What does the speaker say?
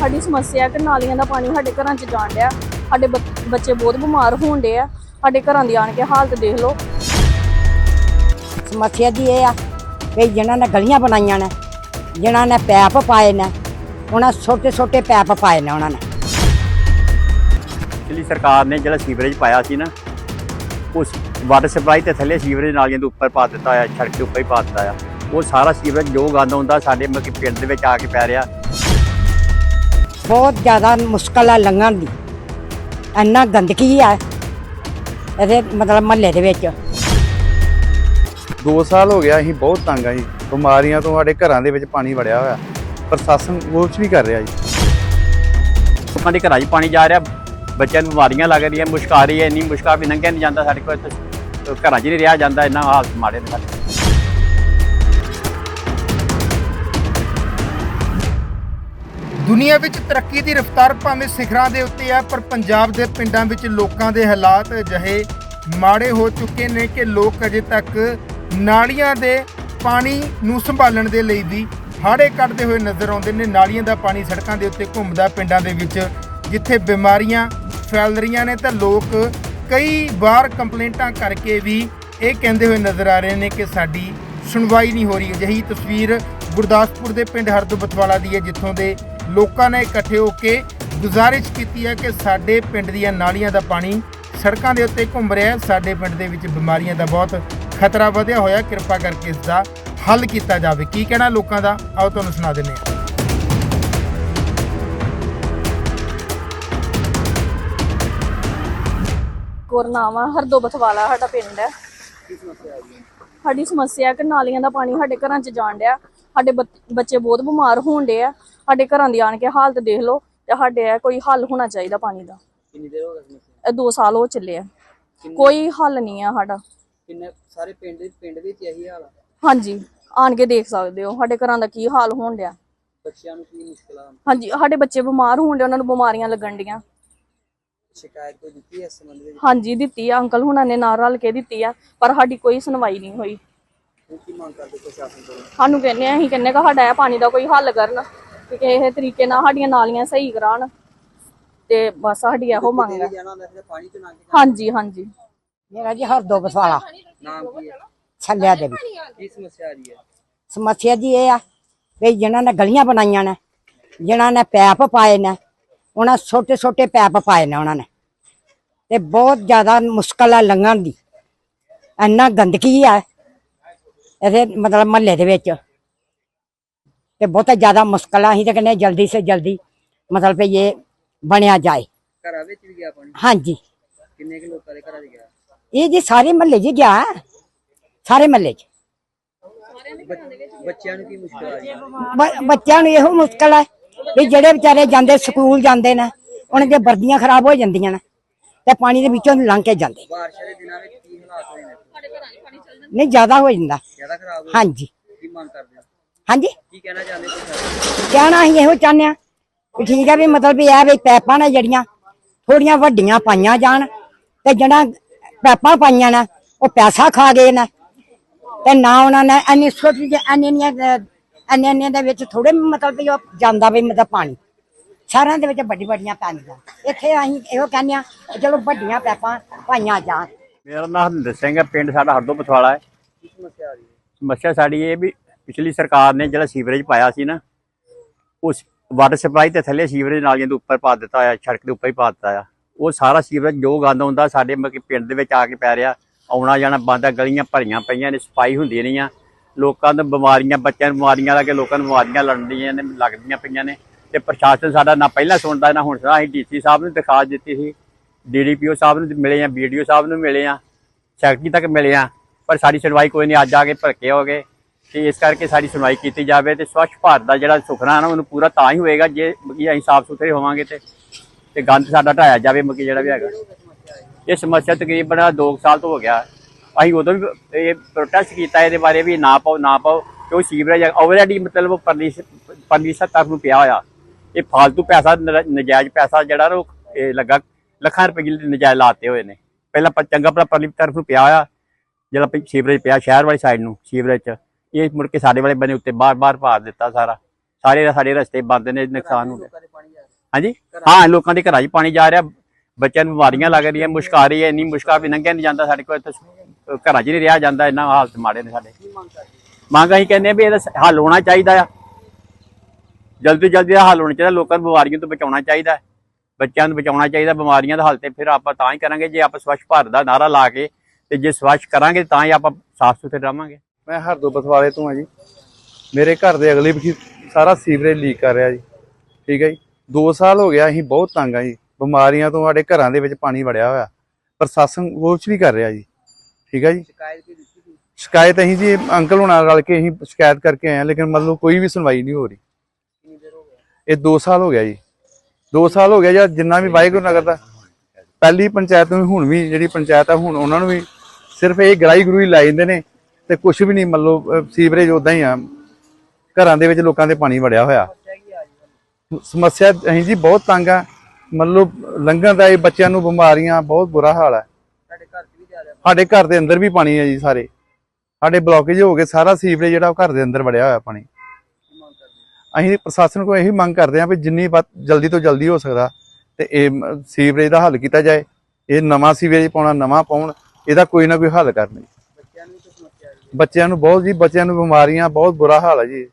ਸਾਡੀ ਸਮੱਸਿਆ ਹੈ ਕਿ ਨਾਲੀਆਂ ਦਾ ਪਾਣੀ ਸਾਡੇ ਘਰਾਂ 'ਚ ਜਾਣ ਡਿਆ। ਸਾਡੇ ਬੱਚ- ਬੱਚੇ ਬਹੁਤ ਬਿਮਾਰ ਹੋਣ ਡੇ ਆ। ਸਾਡੇ ਘਰਾਂ ਦੀ ਆਣ ਕੇ ਹਾਲਤ ਦੇਖ ਲਓ। ਸਮੱਸਿਆ ਦੀ ਇਹ ਆ ਕਿ ਜਿਨ੍ਹਾਂ ਨੇ ਗਲੀਆਂ ਬਣਾਈਆਂ ਨੇ ਜਿਨ੍ਹਾਂ ਨੇ ਪੈਪ ਪਾਏ ਨੇ ਉਹਨਾਂ ਛੋਟੇ ਛੋਟੇ ਪੈਪ ਪਾਏ ਨੇ ਉਹਨਾਂ ਨੇ। ਪਿਛਲੀ ਸਰਕਾਰ ਨੇ ਜਿਹੜਾ ਸੀਵਰੇਜ ਪਾਇਆ ਸੀ ਨਾ ਉਸ ਵਾਟਰ ਸਪਲਾਈ ਤੇ ਥੱਲੇ ਸੀਵਰੇਜ ਨਾਲੀਆਂ ਦੇ ਉੱਪਰ ਪਾ ਦਿੱਤਾ ਆ ਸੜਕ ਦੇ ਉੱਪਰ ਹੀ ਪਾ ਦਿੱਤਾ ਆ। ਉਹ ਸਾਰਾ ਸੀਵਰੇਜ ਜੋ ਗੰਦ ਹੁੰਦਾ ਸਾਡੇ ਮਤਲਬ ਪਿੰਡ ਦੇ ਵਿੱਚ ਆ ਕੇ ਪੈ ਰਿਹਾ। ਬਹੁਤ ਜ਼ਿਆਦਾ ਮੁਸ਼ਕਲ ਆ ਲੰਘਣ ਦੀ। ਇੰਨਾ ਗੰਦਗੀ ਆ ਇਹਦੇ ਮਤਲਬ ਮਹੱਲੇ ਦੇ ਵਿੱਚ। 2 ਸਾਲ ਹੋ ਗਿਆ ਅਸੀਂ ਬਹੁਤ ਤੰਗ ਆ ਜੀ। ਬਿਮਾਰੀਆਂ ਤੋਂ ਸਾਡੇ ਘਰਾਂ ਦੇ ਵਿੱਚ ਪਾਣੀ ਵੜਿਆ ਹੋਇਆ। ਪ੍ਰਸ਼ਾਸਨ ਕੁਛ ਵੀ ਕਰ ਰਿਹਾ ਜੀ। ਲੋਕਾਂ ਦੇ ਘਰਾਂ 'ਚ ਪਾਣੀ ਜਾ ਰਿਹਾ। ਬੱਚਿਆਂ ਨੂੰ ਬਿਮਾਰੀਆਂ ਲੱਗ ਰਹੀਆਂ ਮੁਸ਼ਕ ਆ ਰਹੀ ਹੈ ਇੰਨੀ ਮੁਸ਼ਕ ਆ ਵੀ ਲੰਘਿਆ ਨਹੀਂ ਜਾਂਦਾ ਸਾਡੇ ਕੋਲ। ਘਰਾਂ 'ਚ ਨਹੀਂ ਰਿਹਾ ਜਾਂਦਾ ਇੰਨਾ ਹਾਲਤ ਮਾੜੇ ਨੇ ਸਾਡੇ। ਦੁਨੀਆ ਵਿੱਚ ਤਰੱਕੀ ਦੀ ਰਫ਼ਤਾਰ ਭਾਵੇਂ ਸਿਖਰਾਂ ਦੇ ਉੱਤੇ ਆ, ਪਰ ਪੰਜਾਬ ਦੇ ਪਿੰਡਾਂ ਵਿੱਚ ਲੋਕਾਂ ਦੇ ਹਾਲਾਤ ਅਜਿਹੇ ਮਾੜੇ ਹੋ ਚੁੱਕੇ ਨੇ ਕਿ ਲੋਕ ਅਜੇ ਤੱਕ ਨਾਲੀਆਂ ਦੇ ਪਾਣੀ ਨੂੰ ਸੰਭਾਲਣ ਦੇ ਲਈ ਵੀ ਹਾੜੇ ਕੱਢਦੇ ਹੋਏ ਨਜ਼ਰ ਆਉਂਦੇ ਨੇ। ਨਾਲੀਆਂ ਦਾ ਪਾਣੀ ਸੜਕਾਂ ਦੇ ਉੱਤੇ ਘੁੰਮਦਾ ਪਿੰਡਾਂ ਦੇ ਵਿੱਚ, ਜਿੱਥੇ ਬਿਮਾਰੀਆਂ ਫੈਲ ਰਹੀਆਂ ਨੇ ਤਾਂ ਲੋਕ ਕਈ ਵਾਰ ਕੰਪਲੇਂਟਾਂ ਕਰਕੇ ਵੀ ਇਹ ਕਹਿੰਦੇ ਹੋਏ ਨਜ਼ਰ ਆ ਰਹੇ ਨੇ ਕਿ ਸਾਡੀ ਸੁਣਵਾਈ ਨਹੀਂ ਹੋ ਰਹੀ। ਅਜਿਹੀ ਤਸਵੀਰ ਗੁਰਦਾਸਪੁਰ ਦੇ ਪਿੰਡ ਹਰਦੁਬਤਵਾਲਾ ਦੀ ਹੈ, ਜਿੱਥੋਂ ਦੇ ਲੋਕਾਂ ਨੇ ਇਕੱਠੇ ਹੋ ਕੇ ਗੁਜ਼ਾਰਿਸ਼ ਕੀਤੀ ਹੈ ਕਿ ਸਾਡੇ ਪਿੰਡ ਦੀਆਂ ਨਾਲੀਆਂ ਦਾ ਪਾਣੀ ਸੜਕਾਂ ਦੇ ਉੱਤੇ ਘੁੰਮ ਰਿਹਾ ਹੈ। ਸਾਡੇ ਪਿੰਡ ਦੇ ਵਿੱਚ ਬਿਮਾਰੀਆਂ ਦਾ ਬਹੁਤ ਖਤਰਾ ਵਧਿਆ ਹੋਇਆ ਕਿਰਪਾ ਕਰਕੇ ਇਸ ਦਾ ਹੱਲ ਕੀਤਾ ਜਾਵੇ। ਕੀ ਕਹਿਣਾ ਲੋਕਾਂ ਦਾ? ਆਓ ਤੁਹਾਨੂੰ ਸੁਣਾ ਦਿੰਦੇ ਹਾਂ। ਗੁਰਨਾਵਾ ਹਰਦੋਬਤ ਵਾਲਾ ਸਾਡਾ ਪਿੰਡ ਹੈ। ਸਾਡੀ ਸਮੱਸਿਆ ਹੈ ਕਿ ਨਾਲੀਆਂ ਦਾ ਪਾਣੀ ਸਾਡੇ ਘਰਾਂ 'ਚ ਜਾਣ ਡਿਆ। ਸਾਡੇ ਬੱਚ- ਬੱਚੇ ਬਹੁਤ ਬਿਮਾਰ ਹੋਣ ਡੇ ਆ। ਸਾਡੇ ਘਰਾਂ ਦੀ ਆਣ ਕੇ ਹਾਲਤ ਦੇਖ ਲਓ ਤੇ ਸਾਡੇ ਇਹ ਕੋਈ ਹੱਲ ਹੋਣਾ ਚਾਹੀਦਾ ਪਾਣੀ ਦਾ। ਕਿੰਨੀ ਦੇਰ ਹੋ ਗਈ ਇਹ 2 ਸਾਲ ਹੋ ਚੱਲੇ ਆ। ਕੋਈ ਹੱਲ ਨਹੀਂ ਆ ਸਾਡਾ। ਕਿੰਨੇ ਸਾਰੇ ਪਿੰਡ ਪਿੰਡ ਵਿੱਚ ਇਹੀ ਹਾਲ ਆ? ਹਾਂਜੀ ਆਣ ਕੇ ਦੇਖ ਸਕਦੇ ਹੋ ਸਾਡੇ ਘਰਾਂ ਦਾ ਕੀ ਹਾਲ ਹੋਣ ਡਿਆ। ਬੱਚਿਆਂ ਨੂੰ ਕੀ ਮੁਸ਼ਕਲਾਂ? ਹਾਂਜੀ ਸਾਡੇ ਬੱਚੇ ਬਿਮਾਰ ਹੋਣ ਡੇ ਉਹਨਾਂ ਨੂੰ ਬਿਮਾਰੀਆਂ ਲੱਗਣ ਡੀਆਂ ਸ਼ਿਕਾਇਤ ਕੋਈ ਦਿੱਤੀ ਹੈ ਇਸ ਸੰਬੰਧ ਵਿੱਚ? ਹਾਂਜੀ ਦਿੱਤੀ ਆ। ਅੰਕਲ ਹੁਣਾਂ ਨੇ ਨਾਲ ਰਲ ਕੇ ਦਿੱਤੀ ਆ ਪਰ ਸਾਡੀ ਕੋਈ ਸੁਣਵਾਈ ਨਹੀਂ ਹੋਈ। ਹੁਣ ਕੀ ਮੰਗ ਕਰਦੇ ਪ੍ਰਸ਼ਾਸਨ ਕੋਲੋਂ ਸਾਨੂੰ ਕਹਿੰਦੇ ਆ ਅਸੀਂ ਕਹਿੰਦੇ ਕਿ ਸਾਡਾ ਇਹ ਪਾਣੀ ਦਾ ਕੋਈ ਹੱਲ ਕਰਨ। ਕਿ ਕਿਸੇ ਤਰੀਕੇ ਨਾਲ ਸਾਡੀਆਂ ਨਾਲੀਆਂ ਸਹੀ ਕਰਾਉਣ ਤੇ ਬਸ ਸਾਡੀ ਇਹੋ ਮੰਗ ਹੈ। ਵੀ ਜਾਣਾ ਹੁੰਦਾ ਫਿਰ ਪਾਣੀ ਤੋਂ ਲੰਘ ਕੇ। ਹਾਂਜੀ ਹਾਂਜੀ। ਮੇਰਾ ਜੀ ਹਰਦੋਬਸ ਵਾਲਾ ਨਾਮ ਕੀ ਹੈ? ਛੱਲਿਆ ਦੇ ਵਿੱਚ ਕੀ ਸਮੱਸਿਆ ਆ ਰਹੀ ਹੈ? ਸਮੱਸਿਆ ਜੀ ਇਹ ਆ ਕਿ ਜਿਨ੍ਹਾਂ ਨੇ ਗਲੀਆਂ ਬਣਾਈਆਂ ਨੇ ਜਿਨ੍ਹਾਂ ਨੇ ਪੈਪ ਪਾਏ ਨੇ ਉਹਨਾਂ ਛੋਟੇ ਛੋਟੇ ਪੈਪ ਪਾਏ ਨੇ ਉਹਨਾਂ ਨੇ। ਤੇ ਬਹੁਤ ਜ਼ਿਆਦਾ ਮੁਸ਼ਕਲ ਆ ਲੰਘਣ ਦੀ। ਇੰਨਾ ਗੰਦਗੀ ਆ ਇਹਦੇ ਮਤਲਬ ਮਹੱਲੇ ਦੇ ਵਿੱਚ। ਤੇ ਬਹੁਤ ਜ਼ਿਆਦਾ ਮੁਸ਼ਕਲ ਆ ਅਸੀਂ ਤਾਂ ਕਹਿੰਦੇ ਹਾਂ ਜਲਦੀ ਸੇ ਜਲਦੀ ਮਤਲਬ ਕਿ ਇਹ ਬਣਿਆ ਜਾਏ। ਘਰਾਂ ਵਿੱਚ ਵੀ ਗਿਆ ਪਾਣੀ? ਹਾਂਜੀ। ਕਿੰਨੇ ਕੁ ਲੋਕਾਂ ਦੇ ਘਰਾਂ 'ਚ ਗਿਆ? ਇਹ ਜੀ ਸਾਰੇ ਮਹੱਲੇ 'ਚ ਗਿਆ। ਸਾਰੇ ਮਹੱਲੇ 'ਚ। ਬੱਚ- ਬੱਚਿਆਂ ਨੂੰ ਕੀ ਮੁਸ਼ਕਲ ਆ ਰਹੀ ਹੈ ਬ- ਬੱਚਿਆਂ ਨੂੰ ਇਹੋ ਮੁਸ਼ਕਲ ਹੈ ਵੀ ਜਿਹੜੇ ਵਿਚਾਰੇ ਜਾਂਦੇ ਸਕੂਲ ਜਾਂਦੇ ਨੇ ਉਹਨਾਂ ਦੀਆਂ ਵਰਦੀਆਂ ਖਰਾਬ ਹੋ ਜਾਂਦੀਆਂ ਨੇ ਤੇ ਪਾਣੀ ਦੇ ਵਿੱਚੋਂ ਦੀ ਲੰਘ ਕੇ ਜਾਂਦੇ। ਬਾਰਿਸ਼ਾਂ ਦੇ ਦਿਨਾਂ ਵਿੱਚ ਕੀ ਹਾਲਾਤ ਹੋਏ ਨੇ? ਨਹੀਂ। ਜ਼ਿਆਦਾ ਹੋ ਜਾਂਦਾ। ਜ਼ਿਆਦਾ ਖਰਾਬ ਹਾਂਜੀ। ਕੀ ਮੰਗ ਕਰਦੇ ਹੋ? ਹਾਂਜੀ? ਕੀ ਕਹਿਣਾ ਚਾਹੁੰਦੇ ਪ੍ਰਸ਼ਾਸਨ ਕਹਿਣਾ ਅਸੀਂ ਇਹੋ ਚਾਹੁੰਦੇ ਆ ਕਿ ਠੀਕ ਹੈ ਵੀ ਮਤਲਬ ਵੀ ਇਹ ਵੀ ਪੈਪਾਂ ਨੇ ਜਿਹੜੀਆਂ ਥੋੜੀਆਂ ਵੱਡੀਆਂ ਪਾਈਆਂ ਜਾਣ ਤੇ ਜਿਹੜਾ ਪੈਪਾਂ ਪਾਈਆਂ ਨੇ ਉਹ ਪੈਸਾ ਖਾ ਗਏ ਨੇ ਤੇ ਨਾ ਉਹਨਾਂ ਨੇ ਇੰਨੀ ਛੋਟੀ ਜਿਹੀ ਇੰਨੀਆਂ ਇੰਨੀਆਂ ਦੇ ਵਿੱਚ ਥੋੜੇ ਮਤਲਬ ਵੀ ਉਹ ਜਾਂਦਾ ਵੀ ਮਤਲਬ ਪਾਣੀ। ਸ਼ਹਿਰਾਂ ਦੇ ਵਿੱਚ ਵੱਡੀ ਵੱਡੀਆਂ ਪੈਂਦੀਆਂ। ਇੱਥੇ ਅਸੀਂ ਇਹੋ ਕਹਿੰਦੇ ਆ ਚਲੋ ਵੱਡੀਆਂ ਪੈਪਾਂ ਪਾਈਆਂ ਜਾਣ। ਮੇਰਾ ਨਾਮ ਹਰਿੰਦਰ ਸਿੰਘ ਹੈ ਪਿੰਡ ਸਾਡਾ ਹਰਦੋ ਪਥਵਾਲਾ ਹੈ। ਕੀ ਸਮੱਸਿਆ ਆ ਰਹੀ ਹੈ? ਸਮੱਸਿਆ ਸਾਡੀ ਇਹ ਵੀ ਪਿਛਲੀ ਸਰਕਾਰ ਨੇ ਜਿਹੜਾ ਸੀਵਰੇਜ ਪਾਇਆ ਸੀ ਨਾ, ਉਸ ਵਾਟਰ ਸਪਲਾਈ ਤੇ ਥੱਲੇ ਸੀਵਰੇਜ ਨਾਲੀਆਂ ਦੇ ਉੱਪਰ ਪਾ ਦਿੱਤਾ ਆ ਸੜਕ ਦੇ ਉੱਪਰ ਹੀ ਪਾ ਦਿੱਤਾ ਆ। ਉਹ ਸਾਰਾ ਸੀਵਰੇਜ ਜੋ ਗੰਦ ਹੁੰਦਾ ਸਾਡੇ ਮਤਲਬ ਕਿ ਪਿੰਡ ਦੇ ਵਿੱਚ ਆ ਕੇ ਪੈ ਰਿਹਾ, ਆਉਣਾ ਜਾਣਾ ਬੰਦ ਆ, ਗਲੀਆਂ ਭਰੀਆਂ ਪਈਆਂ ਨੇ, ਸਫ਼ਾਈ ਹੁੰਦੀ ਨਹੀਂ ਆ। ਲੋਕਾਂ ਨੂੰ ਬਿਮਾਰੀਆਂ, ਬੱਚਿਆਂ ਨੂੰ ਬਿਮਾਰੀਆਂ ਲੱਗੇ ਲੋਕਾਂ ਨੂੰ ਬਿਮਾਰੀਆਂ ਲੜਦੀਆਂ ਨੇ, ਲੱਗਦੀਆਂ ਪਈਆਂ ਨੇ। ਤੇ ਪ੍ਰਸ਼ਾਸਨ ਸਾਡਾ ਨਾ ਪਹਿਲਾਂ ਸੁਣਦਾ, ਨਾ ਹੁਣ ਸੁਣਦਾ। ਅਸੀਂ ਡੀਸੀ ਸਾਹਿਬ ਨੂੰ ਦਿਖਾ ਦਿੱਤੀ ਸੀ, ਡੀਡੀਪੀਓ ਸਾਹਿਬ ਨੂੰ ਮਿਲੇ ਆ, ਬੀਡੀਓ ਸਾਹਿਬ ਨੂੰ ਮਿਲੇ ਆ, ਸੈਕਟਰੀ ਤੱਕ ਮਿਲੇ ਆ, ਪਰ ਸਾਡੀ ਸੁਣਵਾਈ ਕੋਈ ਨਹੀਂ, ਅੱਜ ਆ ਕੇ ਭੜਕੇ ਹੋ ਗਏ। ਤੇ ਇਸ ਕਰਕੇ ਸਾਡੀ ਸੁਣਵਾਈ ਕੀਤੀ ਜਾਵੇ ਤੇ ਸਵੱਛ ਭਾਰਤ ਦਾ ਜਿਹੜਾ ਸੁਖਨਾ ਨਾ, ਉਹਨੂੰ ਪੂਰਾ ਤਾਂ ਹੀ ਹੋਏਗਾ ਜੇ ਮਤਲਬ ਅਸੀਂ ਸਾਫ਼ ਸੁਥਰੇ ਹੋਵਾਂਗੇ ਤੇ ਤੇ ਗੰਦ ਸਾਡਾ ਢਾਇਆ ਜਾਵੇ ਮਤਲਬ ਜਿਹੜਾ ਵੀ ਹੈਗਾ। ਇਹ ਸਮੱਸਿਆ ਤਕਰੀਬਨ 2 ਸਾਲ ਤੋਂ ਹੋ ਗਿਆ। ਅਸੀਂ ਉਦੋਂ ਵੀ ਇਹ ਪ੍ਰੋਟੈਸਟ ਕੀਤਾ, ਇਹਦੇ ਬਾਰੇ ਵੀ ਨਾ ਪਾਓ ਨਾ ਪਾਓ, ਕਿਉਂ ਸੀਵਰੇਜ ਆਲਰੇਡੀ ਮਤਲਬ ਪਰਲੀ ਪਰਲੀ ਸੱਤ ਨੂੰ ਪਿਆ ਹੋਇਆ। ਇਹ ਫालतू ਪੈਸਾ ਨਜਾਇਜ਼ ਪੈਸਾ ਜਿਹੜਾ ਨਾ ਉਹ, ਇਹ ਲੱਗਾ, ਲੱਖਾਂ ਰੁਪਏ ਦੇ ਨਜਾਇਜ਼ ਲਾਤੇ ਹੋਏ ਨੇ। ਪਹਿਲਾਂ ਚੰਗਾ ਭਲਾ ਪਰਲੀ ਤਰਫ ਨੂੰ ਪਿਆ ਹੋਇਆ। ਜਿਹੜਾ ਪ- ਸੀਵਰੇਜ ਪਿਆ ਸ਼ਹਿਰ ਵਾਲੀ ਸਾਈਡ ਨੂੰ, ਸੀਵਰੇਜ ਚ। ਇਹ ਮੁੜ ਕੇ ਸਾਡੇ ਵਾਲੇ ਬਨੇ ਉੱਤੇ ਬਾਰ ਬਾਰ ਪਾ ਦਿੱਤਾ ਸਾਰਾ। ਸਾਰੇ ਸਾਡੇ ਰਸਤੇ ਬੰਦ ਨੇ ਨੁਕਸਾਨ ਹੋ ਗਿਆ। ਹਾਂਜੀ? ਹਾਂ ਲੋਕਾਂ ਦੇ ਘਰਾਂ 'ਚ ਪਾਣੀ ਜਾ ਰਿਹਾ। ਬੱਚਿਆਂ ਨੂੰ ਬਿਮਾਰੀਆਂ ਲੱਗ ਰਹੀਆਂ ਮੁਸ਼ਕ ਆ ਰਹੀ ਹੈ ਇੰਨੀ ਮੁਸ਼ਕ ਆ ਵੀ ਲੰਘਿਆ ਨਹੀਂ ਜਾਂਦਾ ਸਾਡੇ ਕੋਲ ਇੱਥੇ ਘਰਾਂ 'ਚ ਨਹੀਂ ਰਿਹਾ ਜਾਂਦਾ ਇੰਨਾ ਹਾਲਤ ਮਾੜੇ ਨੇ ਸਾਡੇ। ਮੰਗ ਅਸੀਂ ਕਹਿੰਦੇ ਵੀ ਇਹਦਾ ਹੱਲ ਹੋਣਾ ਚਾਹੀਦਾ ਆ। ਜਲਦੀ ਜਲਦੀ ਦਾ ਹੱਲ ਹੋਣਾ ਚਾਹੀਦਾ ਲੋਕਾਂ ਨੂੰ ਬਿਮਾਰੀਆਂ ਤੋਂ ਬਚਾਉਣਾ ਚਾਹੀਦਾ। ਬੱਚਿਆਂ ਨੂੰ ਬਚਾਉਣਾ ਚਾਹੀਦਾ ਬਿਮਾਰੀਆਂ ਦਾ ਹੱਲ ਤੇ ਫਿਰ ਆਪਾਂ ਤਾਂ ਹੀ ਕਰਾਂਗੇ ਜੇ ਆਪਾਂ ਸਵੱਛ ਭਾਰਤ ਦਾ ਨਾਰਾ ਲਾ ਕੇ ਤੇ ਜੇ ਸਵੱਛ ਕਰਾਂਗੇ ਤਾਂ ਹੀ ਆਪਾਂ ਸਾਫ਼ ਸੁਥਰੇ ਰਵਾਂਗੇ ਮੈਂ ਹਰਦੋ ਬਥਵਾਲੇ ਤੋਂ ਆ ਜੀ। ਮੇਰੇ ਘਰ ਦੇ ਅਗਲੇ ਵੀ ਸਾਰਾ ਸੀਵਰੇਜ ਲੀਕ ਕਰ ਰਿਹਾ ਜੀ। ਠੀਕ ਹੈ ਜੀ। 2 ਸਾਲ ਹੋ ਗਿਆ ਅਸੀਂ ਬਹੁਤ ਤੰਗ ਆ ਜੀ। ਬਿਮਾਰੀਆਂ ਤੋਂ ਸਾਡੇ ਘਰਾਂ ਦੇ ਵਿੱਚ ਪਾਣੀ ਵੜਿਆ ਹੋਇਆ। ਪ੍ਰਸ਼ਾਸਨ ਕੁਛ ਵੀ ਕਰ ਰਿਹਾ ਜੀ। ਠੀਕ ਹੈ ਜੀ। ਸ਼ਿਕਾਇਤ ਅਸੀਂ ਜੀ ਅੰਕਲ ਹੁਣਾਂ ਰਲ ਕੇ ਅਸੀਂ ਸ਼ਿਕਾਇਤ ਕਰਕੇ ਆਏ ਹਾਂ ਲੇਕਿਨ ਮਤਲਬ ਕੋਈ ਵੀ ਸੁਣਵਾਈ ਨਹੀਂ ਹੋ ਰਹੀ। ਇਹ 2 ਸਾਲ ਹੋ ਗਿਆ ਜੀ। 2 ਸਾਲ ਹੋ ਗਿਆ ਜਾਂ ਜਿੰਨਾ ਵੀ ਵਾਹਿਗੁਰੂ ਨਗਰ ਦਾ। ਪਹਿਲੀ ਪੰਚਾਇਤ ਨੂੰ ਹੁਣ ਵੀ ਜਿਹੜੀ ਪੰਚਾਇਤ ਆ ਹੁਣ ਉਹਨਾਂ ਨੂੰ ਵੀ ਸਿਰਫ ਇਹ ਗਰਾਈ ਗੁਰੂ ਹੀ ਲਾਈ ਜਾਂਦੇ ਨੇ। ਤੇ ਕੁਝ ਵੀ ਨਹੀਂ ਅਹ, ਸੀਵਰੇਜ ਉਦਾਂ ਹੀ ਆ। ਘਰਾਂ ਦੇ ਵਿੱਚ ਲੋਕਾਂ ਦੇ ਪਾਣੀ ਵੜਿਆ ਹੋਇਆ। ਸਮੱਸਿਆ ਅਸੀਂ ਜੀ ਬਹੁਤ ਤੰਗ ਆ। ਮਤਲਬ ਲੰਘਣ ਦਾ ਇਹ ਬੱਚਿਆਂ ਨੂੰ ਬਿਮਾਰੀਆਂ ਬਹੁਤ ਬੁਰਾ ਹਾਲ ਹੈ ਸਾਡੇ ਘਰ ਦੇ ਅੰਦਰ ਵੀ ਪਾਣੀ ਹੈ ਜੀ ਸਾਰੇ। ਸਾਡੇ ਬਲੌਕੇਜ ਹੋ ਗਏ ਸਾਰਾ ਸੀਵਰੇਜ ਜਿਹੜਾ ਘਰ ਦੇ ਅੰਦਰ ਵੜਿਆ ਹੋਇਆ ਪਾਣੀ। ਅਸੀਂ ਪ੍ਰਸ਼ਾਸਨ ਕੋਲ ਇਹੀ ਮੰਗ ਕਰਦੇ ਹਾਂ ਵੀ ਜਿੰਨੀ ਜਲਦੀ ਤੋਂ ਜਲਦੀ ਹੋ ਸਕਦਾ ਤੇ ਇਹ ਸੀਵਰੇਜ ਦਾ ਹੱਲ ਕੀਤਾ ਜਾਏ। ਇਹ ਨਵਾਂ ਸੀਵਰੇਜ ਪਾਉਣਾ ਨਵਾਂ ਪਾਉਣ ਇਹਦਾ ਕੋਈ ਨਾ ਕੋਈ ਹੱਲ ਕਰਨ ਬੱਚਿਆਂ ਨੂੰ ਵੀ ਤਾਂ ਸਮੱਸਿਆ ਆ ਰਹੀ ਹੈ ਬੱਚਿਆਂ ਨੂੰ ਬਹੁਤ ਜੀ ਬੱਚਿਆਂ ਨੂੰ ਬਿਮਾਰੀਆਂ ਬਹੁਤ ਬੁਰਾ ਹਾਲ ਹੈ ਜੀ।